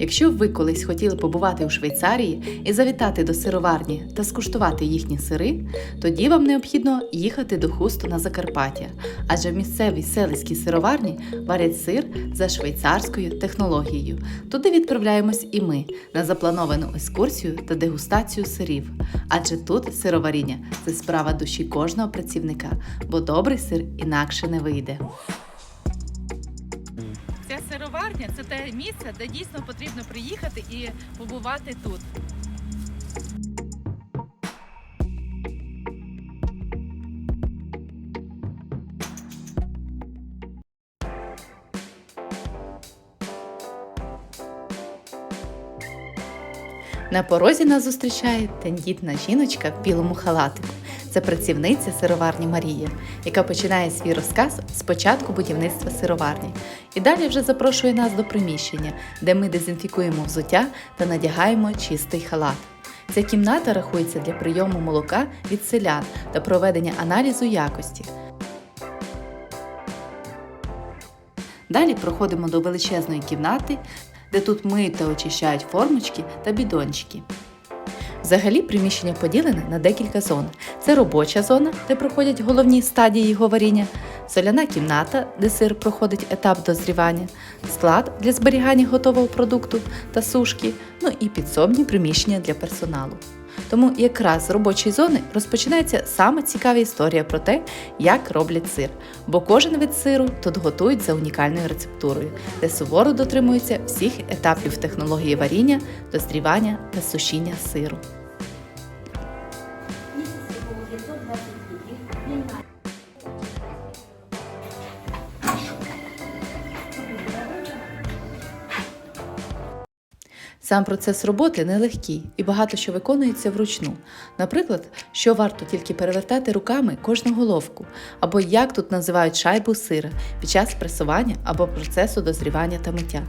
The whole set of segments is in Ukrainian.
Якщо ви колись хотіли побувати у Швейцарії і завітати до сироварні та скуштувати їхні сири, тоді вам необхідно їхати до хусту на Закарпаття, адже в місцевій селицькій сироварні варять сир за швейцарською технологією. Туди відправляємось і ми на заплановану екскурсію та дегустацію сирів. Адже тут сироваріння це справа душі кожного працівника, бо добрий сир інакше не вийде. Ця це те місце, де дійсно потрібно приїхати і побувати тут. На порозі нас зустрічає тендітна жіночка в білому халатику. Це працівниця сироварні Марія, яка починає свій розказ з початку будівництва сироварні. І далі вже запрошує нас до приміщення, де ми дезінфікуємо взуття та надягаємо чистий халат. Ця кімната рахується для прийому молока від селян та проведення аналізу якості. Далі проходимо до величезної кімнати, де тут миють та очищають формочки та бідончики. Взагалі приміщення поділене на декілька зон. Це робоча зона, де проходять головні стадії його варіння, соляна кімната, де сир проходить етап дозрівання, склад для зберігання готового продукту та сушки, ну і підсобні приміщення для персоналу. Тому якраз з робочої зони розпочинається саме цікава історія про те, як роблять сир, бо кожен вид сиру тут готують за унікальною рецептурою, де суворо дотримуються всіх етапів технології варіння, дозрівання та сушіння сиру. 也做不到自己有病 Сам процес роботи нелегкий і багато що виконується вручну. Наприклад, що варто тільки перевертати руками кожну головку, або як тут називають шайбу сира під час пресування або процесу дозрівання та миття.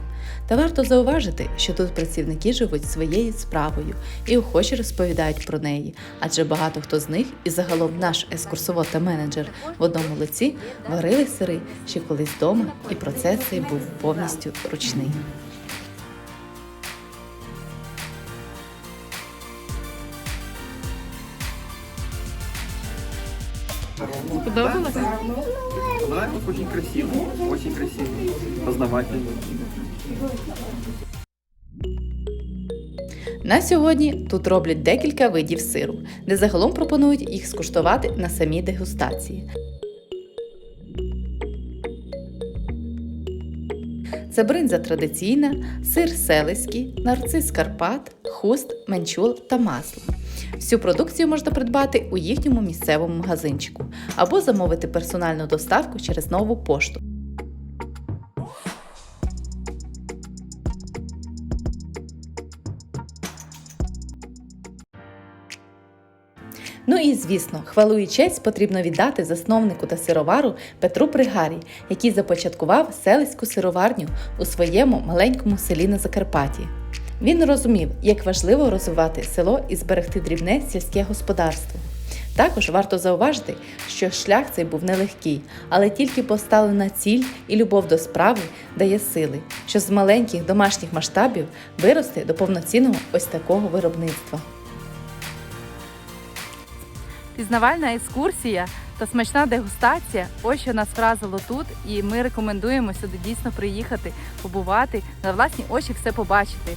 Та варто зауважити, що тут працівники живуть своєю справою і охоче розповідають про неї, адже багато хто з них, і загалом наш екскурсовод та менеджер в одному лиці варили сири ще колись вдома, і процес цей був повністю ручний. Сподобалося? Понравилось? Очень красиво. Очень красиво. Познавательно. На сьогодні тут роблять декілька видів сиру, де загалом пропонують їх скуштувати на самій дегустації. Це бринза традиційна, сир селиський, нарцис Карпат, хуст, менчул та масло. Всю продукцію можна придбати у їхньому місцевому магазинчику або замовити персональну доставку через нову пошту. Ну і звісно, хвалу і честь потрібно віддати засновнику та сировару Петру Пригарі, який започаткував селиську сироварню у своєму маленькому селі на Закарпатті. Він розумів, як важливо розвивати село і зберегти дрібне сільське господарство. Також варто зауважити, що шлях цей був нелегкий, але тільки поставлена ціль і любов до справи дає сили, що з маленьких домашніх масштабів вирости до повноцінного ось такого виробництва. Пізнавальна екскурсія та смачна дегустація. Ось що нас вразило тут, і ми рекомендуємо сюди дійсно приїхати, побувати, на власні очі все побачити.